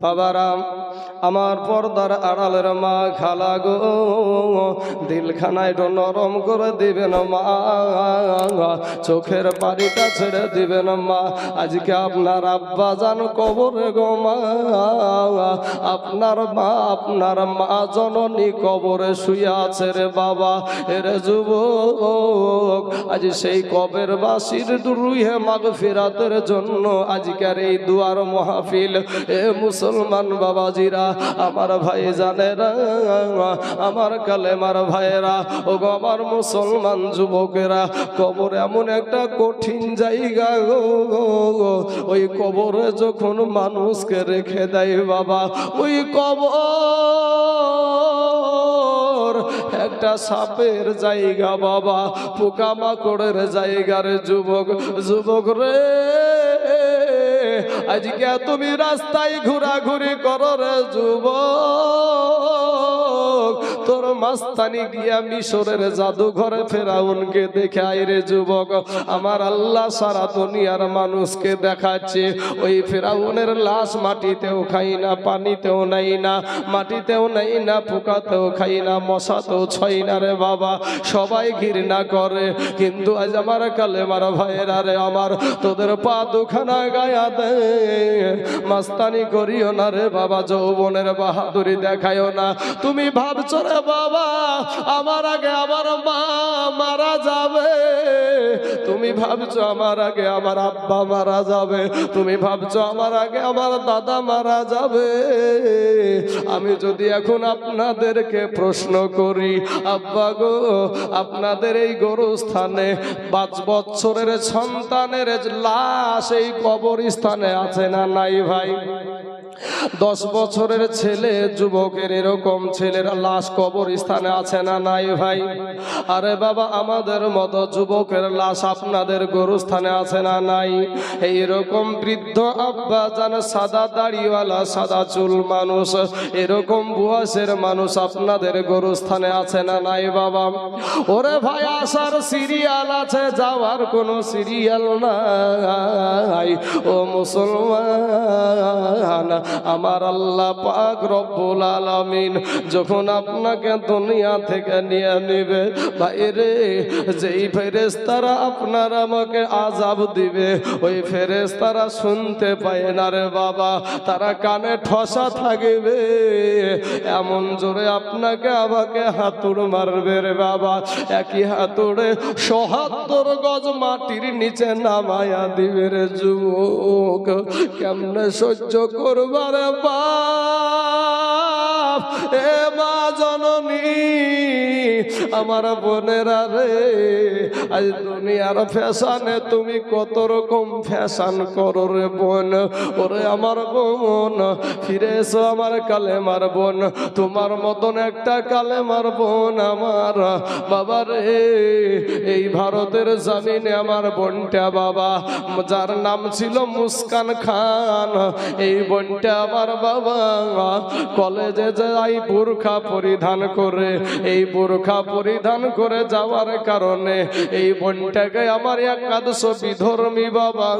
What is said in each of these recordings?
বাবারাম, আমার পর্দার আড়ালের মা খালা গো, দিলখানায় নরম করে দিবেন মা, চোখের পানিটা ছেড়ে দিবেন মা, আজকে আপনার আব্বা জান কবরে গো মা, আপনার মা আপনার মা জননী কবরে শুয়ে আছে রে বাবা এরে যুবক, আজ সেই কবের বাসির রুহে মাগ ফেরাতের জন্য আজকের এই দুয়ার মহাফিল, এ মুসলমান বাবাজিরা, আমার ভাই জানেরা আমার কালেমার ভাইয়েরা ও আমার মুসলমান যুবকেরা, কবর এমন একটা কঠিন জায়গা গো, ওই কবরে যখন মানুষকে রেখে দেয় বাবা, ওই কবর একটা সাপের জায়গা বাবা, পোকামাকড়ের জায়গার যুবক যুবক রে। আজকে তুমি রাস্তায় ঘোরাঘুরি করো রে তোর মাস্তানি গিয়া মিশরের জাদুঘরে ফেরাউনকে দেখে আই রে যুবক, আমার আল্লাহ সারা দুনিয়ার মানুষকে দেখাচ্ছে। ওই ফেরাউনের লাশ মাটিতেও খাই না, পানিতেও নাই না, মাটিতেও নাই না, পোকাতেও খাই না, মশাতেও ছয় না রে বাবা, সবাই ঘৃণা করে। কিন্তু আজ আমার কালে মারা ভাইয়েরা রে আমার, তোদের পা দুখানা গায়া দে। মাস্তানি করিও না রে বাবা, যৌবনের বাহাদুরি দেখায়ও না। তুমি ভাবছ রে বাবা আমার আগে আমার মা মারা যাবে। তুমি ভাবছ আমার আগে আমার আব্বা মারা যাবে, তুমি ভাবছ আমার আগে আমার দাদা মারা যাবে। আমি যদি এখন আপনাদেরকে প্রশ্ন করি, আব্বা গো, আপনাদের এই গরুস্থানে পাঁচ বছরের সন্তানের লাশ এই কবরস্থানে আছে না নাই ভাই? দশ বছরের ছেলে, যুবকের এরকম ছেলের লাশ কবর স্থানে আছে না নাই ভাই? আরে বাবা, আমাদের মতো যুবকের লাশ আপনাদের গরুস্থানে আছে না নাই? এইরকম বৃদ্ধ আব্বা জান সাদা দাড়িওয়ালা, সাদা চুল মানুষ, এরকম বয়সের মানুষ আপনাদের গরুস্থানে আছে না নাই বাবা? ওরে ভাই, আসার সিরিয়াল আছে, যাওয়ার কোনো সিরিয়াল নাই। ও মুসলমান আমার আল্লাহ পাক রব্বুল আলামিন যখন আপনাকে দুনিয়া থেকে নিয়ে নেবে, বাইরে যেই ফেরেস্তারা আপনার আমাকে আজাব দিবে, ওই ফেরেস্তারা শুনতে পায় না রে বাবা, তারা কানে ঠসা থাকবে। এমন জোরে আপনাকে আমাকে হাতুড় মারবে রে বাবা, একই হাতুড়ে সহাত্তর গজ মাটির নিচে নামায়া দিবে রে যুবক। কেমনে সহ্য করবার বাপ এ মা জননী আমার বোনেরা রে, আজ দুনিয়ার ফ্যাশনে তুমি কত রকম ফ্যাশান করো রে বোন। ওরে আমার বোন, ফিরে এসো আমার কালেমার বোন। তোমার মতন একটা কালেমার বোন আমার। বাবা রে, এই ভারতের জামিনে আমার বোনটা বাবা। যার নাম ছিল মুস্কান খান। এই বোনটা আমার বাবা। কলেজে যাই বোরখা পরিধান করে, এই বোরখা পরিধান করে যাওয়ার কারণে এই বোনটাকে আমার একাদশ বিধর্মী বাবা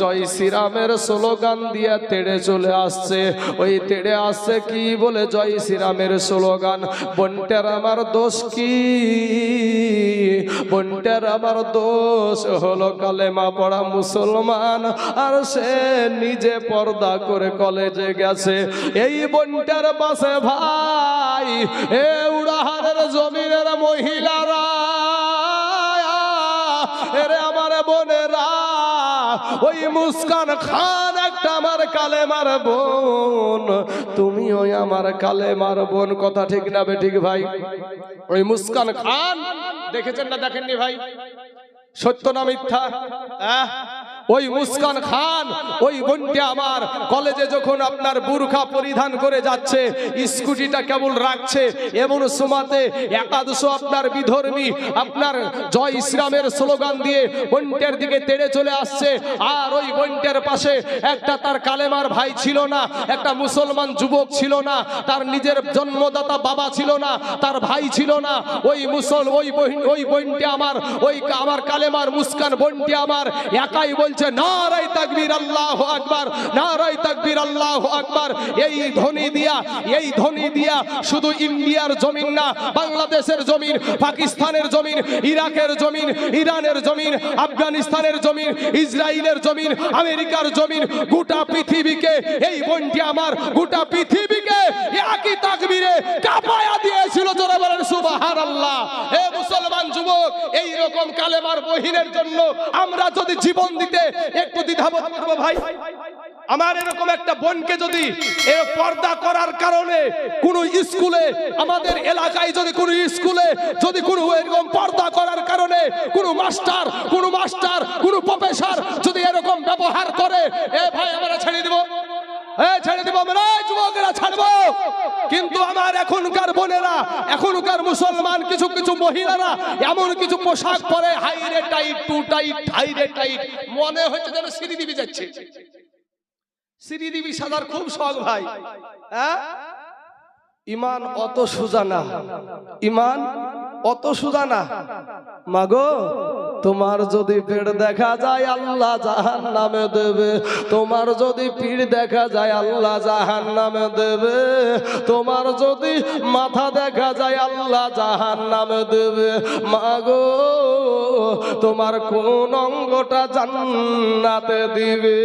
জয় শ্রীরামের স্লোগান দিয়ে তেড়ে চলে আসছে। ওই তেড়ে আসছে কি বলে জয় শ্রীরামের স্লোগান? বোনটার আমার দোষ কি? বোনটার আমার দোষ হলো কালেমা পড়া মুসলমান, আর সে নিজে পর্দা করে কলেজে গেছে। এই বোনটার পাশে ভাই, এ উড়াহারের জমিনের মহিলারা, এরে আমার বোনেরা, ওই মুস্কান খান একটা আমার কালে মার বোন। তুমি ওই আমার কালে মার বোন, কথা ঠিক না বে ঠিক ভাই? ওই মুস্কান খান, দেখেছেন না দেখেননি ভাই? সত্য না মিথ্যা? আহ? ওই মুস্কান খান, ওই বোনটি আমার কলেজে যখন আপনার বুরখা পরিধান করে যাচ্ছে, স্কুটিটা কেবল রাখছে, এমন সময়তে একাদশ আপনার বিধর্মী, আপনার জয় ইসলামের স্লোগান দিয়ে বোনটার দিকে তেড়ে চলে আসছে। আর ওই বোনটার পাশে একটা তার কালেমার ভাই ছিল না, একটা মুসলমান যুবক ছিল না, তার নিজের জন্মদাতা বাবা ছিল না, তার ভাই ছিল না। ওই মুসল, ওই ওই বোনটি আমার, ওই আমার কালেমার মুস্কান বোনটি আমার একাই বল বলছে নারাই তাকবীর, আল্লাহ আকবার নারাই তাকবীর, আল্লাহ আকবার। এই ধ্বনি দিয়া, এই ধ্বনি দিয়া শুধু ইন্ডিয়ার জমিন না, বাংলাদেশের জমিন, পাকিস্তানের জমিন, ইরাকের জমিন, ইরানের জমিন, আফগানিস্তানের জমিন, ইসরায়েলের জমিন, আমেরিকার জমিন, গোটা পৃথিবীকে, এই বোনটি আমার, গোটা পৃথিবীকে একই তাকবীরে কাপায়া দিয়েছিল। জোরে বলেন সুবাহার আল্লাহ হে মুসলমান যুবক এই রকম কালেমার বহিনের জন্য আমরা যদি জীবন দিতে একটু দ্বিধাবোধ করব ভাই। আমার এরকম একটা বোনকে যদি পর্দা করার কারণে কোন স্কুলে, আমাদের এলাকায় যদি কোন স্কুলে যদি কোনো এরকম পর্দা করার কারণে কোনো মাস্টার কোনো মাস্টার, কোনো প্রফেসর যদি এরকম ব্যবহার করে, এ ভাই, আমরা ছেড়ে দিব। ছেড়ে দিব, আমরা ছাড়বো। কিন্তু আমার এখনকার বোনেরা, এখনকার মুসলমান, কিছু কিছু মহিলারা, এমন কিছু পোশাক পরে, হাইরে টাইট, টু টাইট, হাইরে টাইট, মনে হচ্ছে যেন শ্রীদেবী যাচ্ছে। শ্রীদেবী সাদার খুব শখ ভাই। হ্যাঁ? ইমান অত সোজা না। ইমান অত সোজা না। মাগো, তোমার যদি পেট দেখা যায় আল্লাহ জাহান নামে দেবে। তোমার যদি পিঠ দেখা যায় আল্লাহ জাহান নামে দেবে। তোমার যদি মাথা দেখা যায় আল্লাহ জাহান নামে দেবে। মাগো, তোমার কোন অঙ্গটা জান্নাতে দিবে?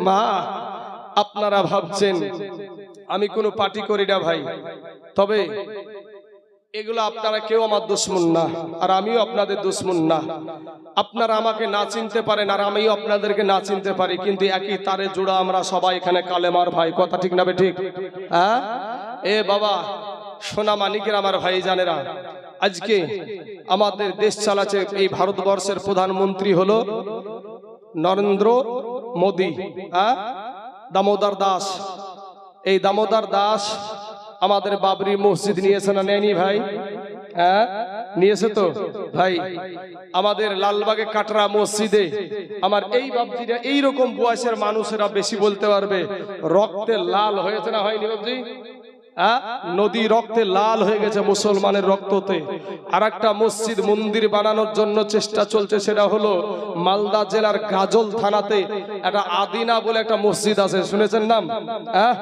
মা, আপনারা ভাবছেন আমি কোনো পার্টি করি না ভাই। তবে এগুলো আপনারা কেউ আমার দুশ্মন না আর আমিও আপনাদের দুশ্মন না। আপনারা আমাকে না চিনতে পারেন আর আমিও আপনাদেরকে না চিনতে পারি কিন্তু একই তারে জোড়া আমরা সবাই এখানে কালেমার ভাই। কথা ঠিক না ঠিক? হ্যাঁ? এ বাবা সোনা মানিকের আমার ভাই জানেরা আজকে আমাদের দেশ চালাচ্ছে এই ভারতবর্ষের প্রধানমন্ত্রী হলো নরেন্দ্র মোদী। হ্যাঁ? দামোদর দাস। এই দামোদার দাস আমাদের বাবরি মসজিদ নিয়েছে না নেয়নি ভাই? হ্যাঁ? নিয়েছে তো? ভাই, আমাদের লালবাগে কাটরা মসজিদে আমার এই বাবজিরা এইরকম বয়সের মানুষেরা বেশি বলতে পারবে, রক্তে লাল হয়েছে না হয়নি বাবজি? নদী রক্তে লাল হয়ে গেছে মুসলমানের রক্ততে। আর একটা মসজিদ মন্দির বানানোর জন্য চেষ্টা চলছে, সেটা হলো মালদা জেলার গাজল থানাতে একটা আদিনা বলে একটা মসজিদ আছে, শুনেছেন নাম? হ্যাঁ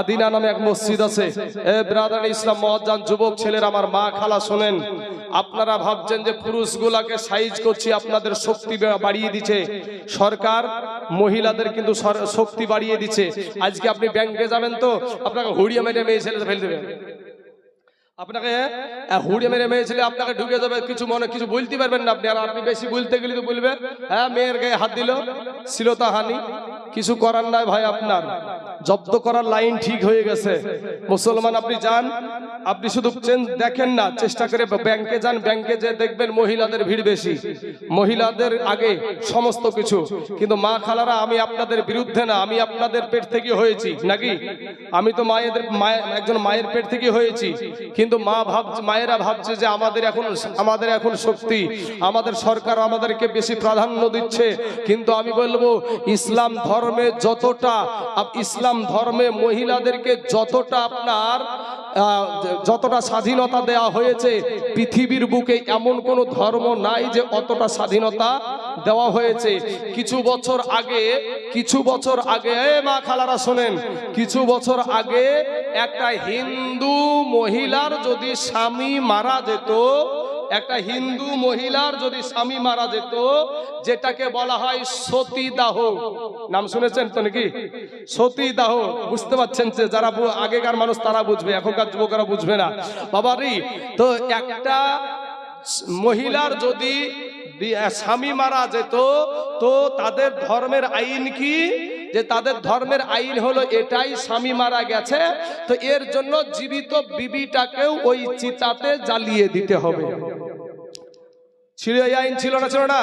আদিনা নামে এক মসজিদ আছে। এ, ব্রাদার ইসলাম মহাজান যুবক ছেলের আমার মা খালা, শোনেন, আপনারা ভাবছেন যে পুরুষগুলাকে সাইজ করছি, আপনাদের শক্তি বাড়িয়ে দিচ্ছে। সরকার, মহিলাদের কিন্তু শক্তি বাড়িয়ে দিচ্ছে। আজকে আপনি ব্যাংকে যাবেন তো, আপনাকে হুড়িয়ে মেরে মেয়ে ছেলে ফেলে দেবে। আপনাকে হুড়ে মেরে মেয়ে ছেলে আপনাকে ঢুকে যাবে, কিছু মনে, কিছু বলতে পারবেন না আপনি। আর আপনি বেশি বলতে গেলে তো বলবে হ্যাঁ মেয়ের গায়ে হাত দিল শ্লীলতা হানি কিছু করার নাই ভাই আপনার। জব্দ করার লাইন ঠিক হয়ে গেছে। মুসলমান, আপনি যান। আপনি শুধু দেখেন না, চেষ্টা করে ব্যাংকে যান। ব্যাংকে যে দেখবেন মহিলাদের ভিড় বেশি। মহিলাদের আগে সমস্ত কিছু। কিন্তু মা খালারা, আমি আপনাদের বিরুদ্ধে না, আমি আপনাদের পেট থেকে হয়েছি, নাকি? আমি তো মায়েদের একজন মায়ের পেট থেকে হয়েছি। কিন্তু মা ভাবছে মায়েরা ভাবছে যে আমাদের এখন আমাদের এখন শক্তি। আমাদের সরকার আমাদেরকে বেশি প্রাধান্য দিচ্ছে। কিন্তু আমি বলব, ইসলাম ধর্মে যতটা ইসলাম ধর্মে মহিলাদেরকে যতটা আপনার যতটা স্বাধীনতা দেওয়া হয়েছে, পৃথিবীর বুকে এমন কোনো ধর্ম নাই যে অতটা স্বাধীনতা দেওয়া হয়েছে। কিছু বছর আগে, কিছু বছর আগে মা খালারা শোনেন, কিছু বছর আগে একটা হিন্দু মহিলার যদি স্বামী মারা যেত একটা হিন্দু মহিলার যদি স্বামী মারা যেত, যেটাকে বলা হয় সতীদাহ। নাম শুনেছেন তো নাকি? সতীদাহ। বুঝতে পারছেন যে যারা আগেকার মানুষ তারা বুঝবে, এখনকার যুবকরা বুঝবে না। বাবারি, তো একটা মহিলার যদি স্বামী মারা যেত, তো তাদের ধর্মের আইন কি? যে তাদের ধর্মের আইন হলো এটাই স্বামী মারা গেছে, তো এর জন্য জীবিত বিবিটাকেও ওই চিতাতে জ্বালিয়ে দিতে হবে। ছিল এই আইন ছিল না ছিল না?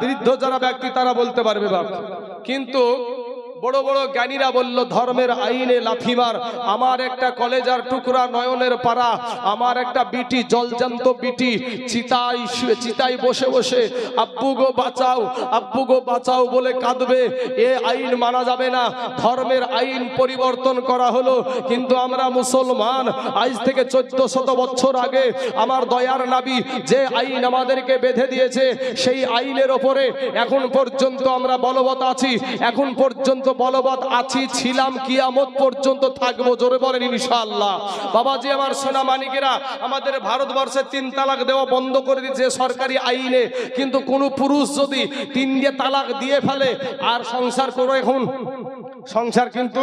বৃদ্ধ যারা ব্যক্তি, তারা বলতে পারবে বাপ। কিন্তু বড় বড় জ্ঞানীরা বলল, ধর্মের আইনে লাথিমার। আমার একটা কলেজার টুকরা নয়নের পাড়া, আমার একটা বিটি জলজান্ত বিটি। চিতাই চিতাই বসে বসে, আব্বু গো বাঁচাও, আব্বু গো বাঁচাও বলে কাঁদবে। এ আইন মানা যাবে না। ধর্মের আইন পরিবর্তন করা হলো। কিন্তু আমরা মুসলমান, আজ থেকে চোদ্দ শত বছর আগে, আমার দয়ার নাবি যে আইন আমাদেরকে বেঁধে দিয়েছে, সেই আইনের ওপরে এখন পর্যন্ত আমরা বলবৎ আছি। এখন পর্যন্ত বলবৎ আছি, ছিলাম, কিয়ামত পর্যন্ত থাকব, জোরে বলেন ইনশাআল্লাহ। বাবাজি, আমার সোনা মানিকেরা, আমাদের ভারতবর্ষে তিন তালাক দেওয়া বন্ধ করে দিচ্ছে সরকারি আইনে। কিন্তু কোন পুরুষ যদি তিন দিয়ে তালাক দিয়ে ফেলে, আর সংসার করে, এখন সংসার কিন্তু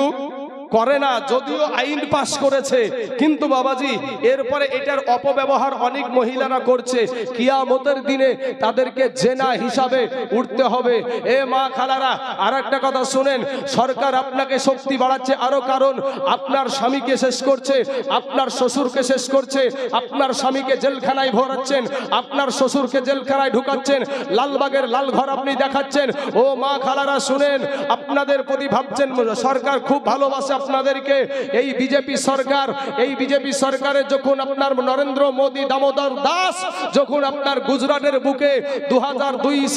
করে না, যদিও আইন পাশ করেছে, কিন্তু বাবাজি, এরপরে এটার অপব্যবহার অনেক মহিলারা করছে। কিয়ামতের দিনে তাদেরকে জেনা হিসাবে উঠতে হবে। এ মা খালারা আর একটা কথা শুনেন, সরকার আপনাকে শক্তি বাড়াচ্ছে আরও কারণ, আপনার স্বামীকে শেষ করছে, আপনার শ্বশুরকে শেষ করছে, আপনার স্বামীকে জেলখানায় ভরাচ্ছেন, আপনার শ্বশুরকে জেলখানায় ঢুকাচ্ছেন, লালবাগের লাল ঘর আপনি দেখাচ্ছেন। ও মা খালারা, শুনেন, আপনাদের প্রতি ভাবছেন, সরকার খুব ভালোবাসে আপনাদেরকে এই বিজেপি সরকার, এই বিজেপি সরকারের যখন আপনার নরেন্দ্র মোদী দামোদর দাস, যখন আপনার গুজরাটের বুকে দু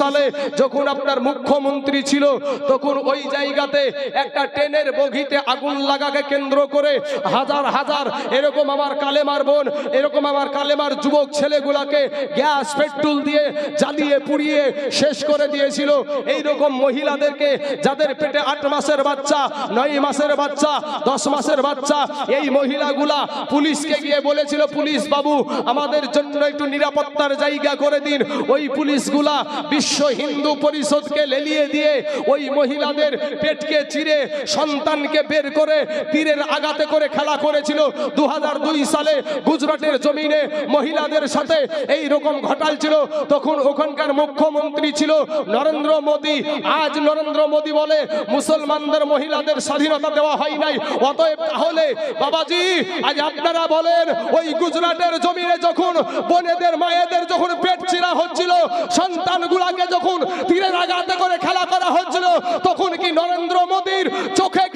সালে যখন আপনার মুখ্যমন্ত্রী ছিল, তখন ওই জায়গাতে একটা ট্রেনের বগিতে আগুন লাগাকে কেন্দ্র করে হাজার হাজার, এরকম আমার কালেমার বোন, এরকম আমার কালেমার যুবক ছেলেগুলাকে গ্যাস, পেট্রোল দিয়ে জ্বালিয়ে পুড়িয়ে শেষ করে দিয়েছিল। এই রকম মহিলাদেরকে যাদের পেটে আট মাসের বাচ্চা, নয় মাসের বাচ্চা দশ মাসের বাচ্চা। এই মহিলাগুলা পুলিশকে গিয়ে বলেছিল, পুলিশ বাবু, আমাদের জন্য একটু নিরাপত্তার জায়গা করে দিন। ওই পুলিশগুলা বিশ্ব হিন্দু পরিষদকে লেলিয়ে দিয়ে ওই মহিলাদের পেটকে চিরে সন্তানকে বের করে তীরের আগাতে করে খেলা করেছিল। দু হাজার দুই সালে গুজরাটের জমিনে মহিলাদের সাথে এই রকম ঘটাল ছিল তখন ওখানকার মুখ্যমন্ত্রী ছিল নরেন্দ্র মোদী। আজ নরেন্দ্র মোদী বলে, মুসলমানদের মহিলাদের স্বাধীনতা দেওয়া হয় নাই। অতএব তাহলে বাবাজি, আজ আপনারা বলেন, ওই গুজরাটের জমিনে যখন বোনেদের, মায়েদের যখন পেট চিরা হচ্ছিল, সন্তানগুলাকে যখন তীরের আঘাতে করে খেলা করা হচ্ছিল, তখন কি নরেন্দ্র মোদীর চোখে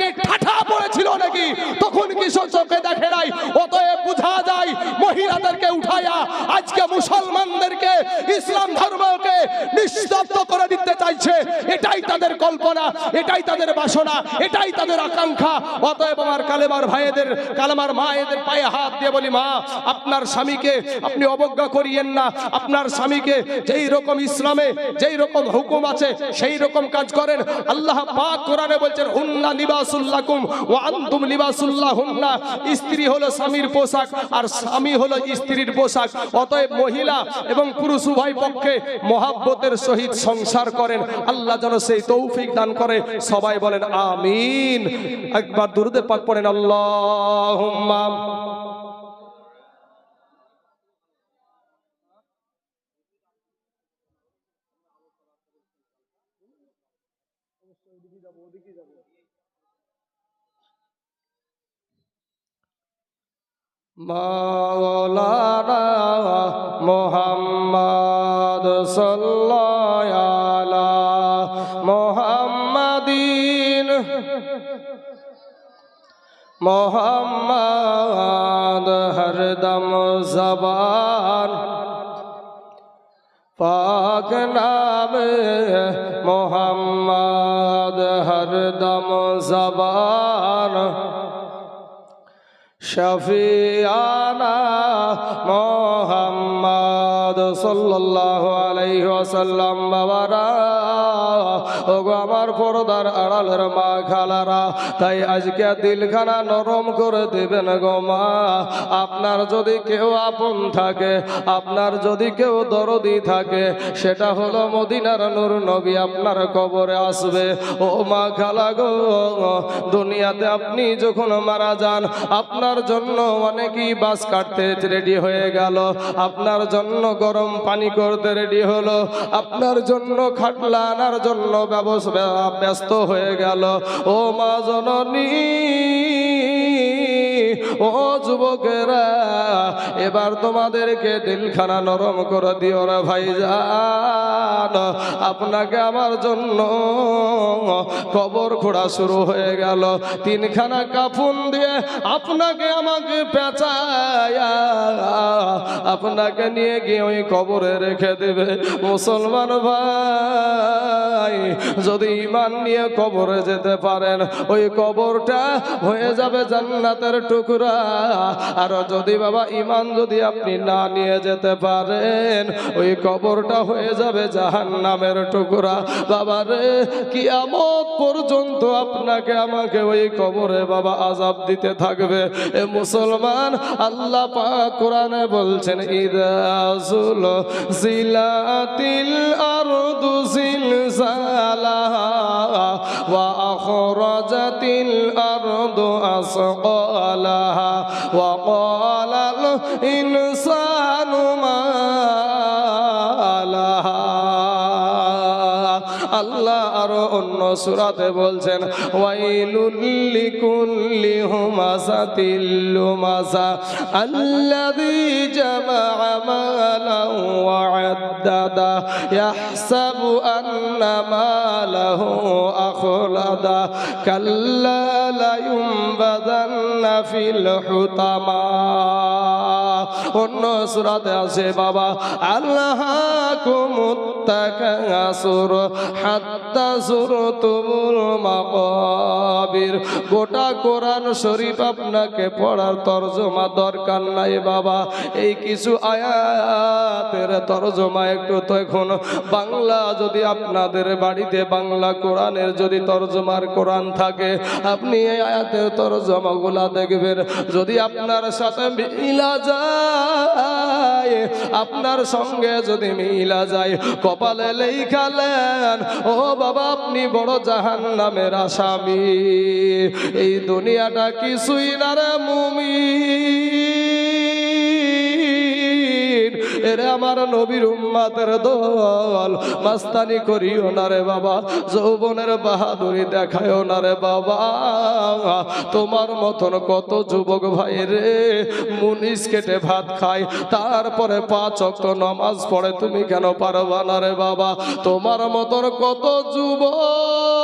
নাকি তখন কি সে চোখে দেখে নাই। অতএব বোঝা যায়, মহিলাদেরকে উঠাইয়া আজকে মুসলমানদেরকে, ইসলাম ধর্মকে নিস্তব্ধ করে দিতে চাইছে। এটাই তাদের কল্পনা, এটাই তাদের বাসনা, এটাই তাদের আকাঙ্ক্ষা। অতএব আমার কালেমার ভাইয়েদের কালেমার মায়েদের পায়ে হাত দিয়ে বলি, মা, আপনার স্বামীকে আপনি অবজ্ঞা করিয়েন না। আপনার স্বামীকে যেই রকম ইসলামে যেই রকম হুকুম আছে, সেই রকম কাজ করেন। আল্লাহ পাক কোরআনে বলছেন, হুন্না লিবাসুল্লাকুম ওয়া আনতুম লিবাসুল্লাহ হুন্না স্ত্রী হলো স্বামীর পোশাক আর স্বামী হলো স্ত্রীর পোশাক। অতএব মহিলা এবং পুরুষ উভয় পক্ষে মহাব্বতের সহিত সংসার করেন। আল্লাহ যেন সেই তৌফিক দান করে। সবাই বলেন, আমিন। একবার দুরুদে পাক পড়েন আল্লাহ মাওলানা মোহাম্মদ সাল্লাল্লাহু মোহাম্মদিন। মোহাম্মদ হরদম জবান। পাক নাম মোহাম্মদ হরদম জবান। শফিয়ানা মোহাম্মদ সাল্লাল্লাহু আলাইহি ওয়াসাল্লাম, বাবারা, ওগো আমার পর্দার আড়ালের মা খালারা, তাই আজকে দিলখানা নরম করে দেবেন গো মা। আপনার যদি কেউ আপন থাকে, আপনার যদি কেউ দরদি থাকে, সেটা হলো মদিনার নূর নবী আপনার কবরে আসবে। ও মা খালা গো, দুনিয়াতে আপনি যখন মারা যান, আপনার জন্য অনেকেই বাস কাটতে রেডি হয়ে গেল। আপনার জন্য গরম পানি করতে রেডি হলো। আপনার জন্য খাটলা আনার জন্য ব্যস্ত হয়ে গেল। ও মা জননী, ও যুবকেরা, এবার তোমাদেরকে দিলখানা নরম করে দিও রে আপনাকে আমার জন্য কবর খোঁড়া শুরু হয়ে গেল। তিনখানা কাফুন দিয়ে আপনাকে আমাকে পেঁচায়া, আপনাকে নিয়ে গিয়ে ওই কবরে রেখে দেবে। মুসলমান ভাই, যদি ইমান নিয়ে কবরে যেতে পারেন, ওই কবরটা হয়ে যাবে জান্নাতের টুকরা। আর যদি বাবা ইমান যদি আপনি না নিয়ে যেতে পারেন, ওই কবরটা হয়ে যাবে জাহান্নামের টুকরা। বাবা রে, কিয়ামত পর্যন্ত আপনাকে আমাকে ওই কবরে বাবা আজাব দিতে থাকবে। এ মুসলমান, আল্লাহ পাক কোরআনে বলছেন ইদাজুল জিলাতিল আরদু জিলজালাহা ওয়া আখরাজাতিল আরদু আসqalaha ওয়া ক্বালাল ইনসানু আল্লাহ আরও অন্য সুরাতে বলছেন, ওয়াইলুল লিকুল্লি হুমাযাতিল লুমাযা আল্লাযী জামা'a মালান ওয়া আদ্দাদা ইয়াহসাবু আন্না মালাহু আখলাদা কাল্লা লা অন্য সুরাতে আছে বাবা। আল্লাহ কুমুত্তাকাসুর হাত্তা সুরতুমুল মাকাবির। গোটা কোরআন শরীফ আপনাকে পড়ার তরজমা দরকার নাই বাবা। এই কিছু আয়াতের তরজমা একটু তো এখন বাংলা যদি আপনাদের বাড়িতে বাংলা কোরআনের যদি তরজমার কোরআন থাকে, আপনি এই আয়াতের তরজমাগুলা দেখবেন। যদি আপনার সাথে মিলা যায় আপনার সঙ্গে যদি মিলা যায়, কপালে লেখালেন ও বাবা, আপনি বড় জাহান নামের আসামি। এই দুনিয়াটা কিছুই না রে মুমি এরে আমার নবীর উম্মাতের দল, মাস্তানি করিও না রে বাবা, যৌবনের বাহাদুরি দেখায়ও না রে বাবা। তোমার মতন কত যুবক ভাই রে, মুনিশ কেটে ভাত খায়, তারপরে পাঁচ অক্ট নামাজ পড়ে, তুমি কেন পারবা না রে বাবা? তোমার মতন কত যুবক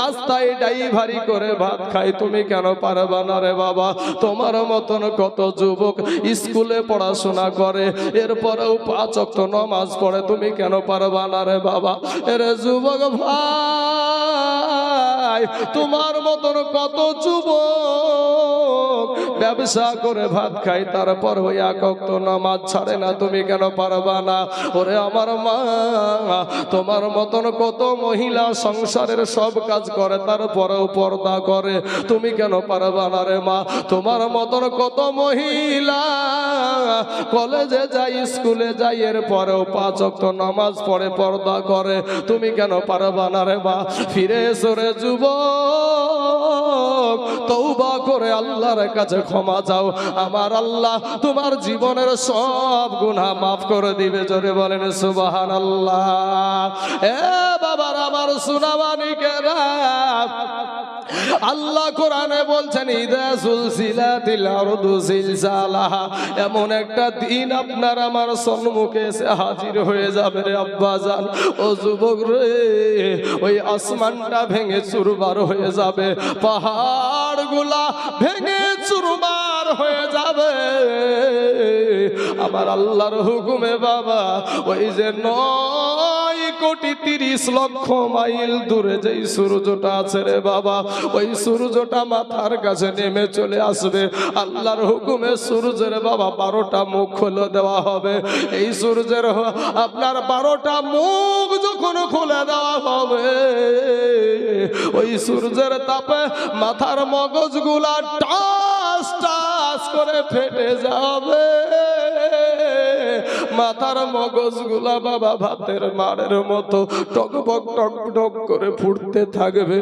রাস্তায় ডাইভারি করে ভাত খাই তুমি কেন পারবা না রে বাবা? তোমার মতন কত যুবক স্কুলে পড়াশোনা করে, এরপরেও পাঁচ অক্ট নমাজ পড়ে, তুমি কেন পারবা না রে বাবা? এরে যুবক ভাই! তোমার মতন কত যুবক ব্যবসা করে ভাত খাই তারপর ওই এক নামাজ ছাড়ে না, তুমি কেন পারবা না? ওরে আমার মা, তোমার মতন কত মহিলা সংসারের সব কাজ করে, তারপরেও পর্দা করে, তুমি কেন পারবা না রে মা? তোমার মতন কত মহিলা কলেজে যাই স্কুলে যাই এর পরেও পাঁচ অক্ত নামাজ পড়ে, পর্দা করে, তুমি কেন পারবা না রে মা? ফিরে এসো রে যুবক তৌবা করে আল্লাহর কাছে ক্ষমা যাও আমার আল্লাহ তোমার জীবনের সব গুনাহ মাফ করে দিবে, জোরে বলেন সুবাহান আল্লাহ এ বাবার আমার সুনাবানি কেরা আল্লাহ কোরআনে বলছেন, ইদা সুলসিলাতিল আরদু সিলসালাহা। এমন একটা দিন আপনার আমার সম্মুখে এসে হাজির হয়ে যাবে রে আব্বাজান ও যুবক রে, ওই আসমানটা ভেঙে চুরবার হয়ে যাবে, পাহাড়গুলা ভেঙে চুরবার হয়ে যাবে। আমার আল্লাহর হুকুমে বাবা, ওই যে নয় কোটি তিরিশ লক্ষ মাইল দূরে যেই সূর্যটা আছে রে বাবা, ওই সূর্যটা মাথার কাছে নেমে চলে আসবে। আল্লাহর হুকুমে সূর্যের বাবা বারোটা মুখ খুলে দেওয়া হবে। এই সূর্যের আপনার বারোটা মুখ যখন খুলে দেওয়া হবে, ওই সূর্যের তাপে মাথার মগজগুলা টাস টাস করে ফেটে যাবে। মাথার মগজগুলা বাবা ভাতের মারের মতো টক টক টক টক করে ফুটতে থাকবে।